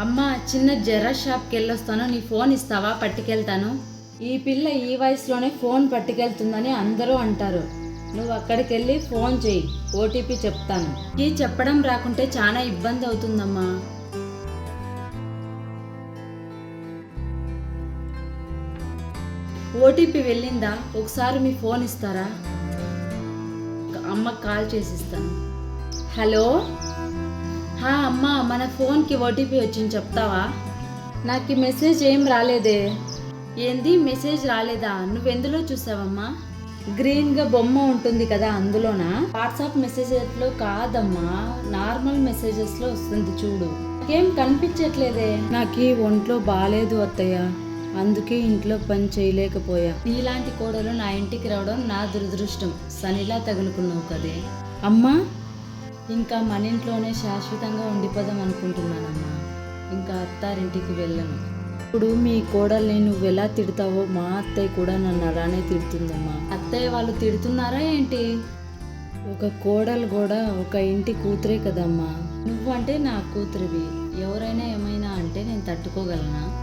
అమ్మ చిన్న జెరా షాప్కి వెళ్ళొస్తాను నీ ఫోన్ ఇస్తావా? పట్టుకెళ్తాను. ఈ పిల్ల ఈ వయసులోనే ఫోన్ పట్టుకెళ్తుందని అందరూ అంటారు. నువ్వు అక్కడికి వెళ్ళి ఫోన్ చేయి ఓటీపీ చెప్తాను. ఈ చెప్పడం రాకుంటే చాలా ఇబ్బంది అవుతుందమ్మా. ఓటీపీ వెళ్ళిందా? ఒకసారి మీ ఫోన్ ఇస్తారా? అమ్మకి కాల్ చేసి ఇస్తాను హలో? హా అమ్మ మన ఫోన్కి ఓటీపీ వచ్చింది చెప్తావా? నాకు ఈ మెసేజ్ ఏం రాలేదే. ఏంది మెసేజ్ రాలేదా? నువ్వెందులో చూసావమ్మా? గ్రీన్గా బొమ్మ ఉంటుంది కదా అందులోనా? వాట్సాప్ మెసేజెస్లో కాదమ్మా నార్మల్ మెసేజెస్లో వస్తుంది చూడు. నాకేం కనిపించట్లేదే. నాకు ఈ ఒంట్లో బాగాలేదు అత్తయ్య అందుకే ఇంట్లో పని చేయలేకపోయా. నీలాంటి కోడలు నా ఇంటికి రావడం నా దురదృష్టం. సనిలా తగులుకున్నావు కదే. అమ్మా ఇంకా మన ఇంట్లోనే శాశ్వతంగా ఉండిపోదాం అనుకుంటున్నానమ్మా. ఇంకా అత్తారింటికి వెళ్ళను. ఇప్పుడు మీ కోడల్ని నువ్వు ఎలా తిడతావో మా అత్తయ్య కూడా నన్ను అలానే తిడుతుందమ్మా. అత్తయ్య వాళ్ళు తిడుతున్నారా ఏంటి? ఒక కోడలు కూడా ఒక ఇంటి కూతురే కదమ్మా. నువ్వంటే నా కూతురివి. ఎవరైనా ఏమైనా అంటే నేను తట్టుకోగలనా?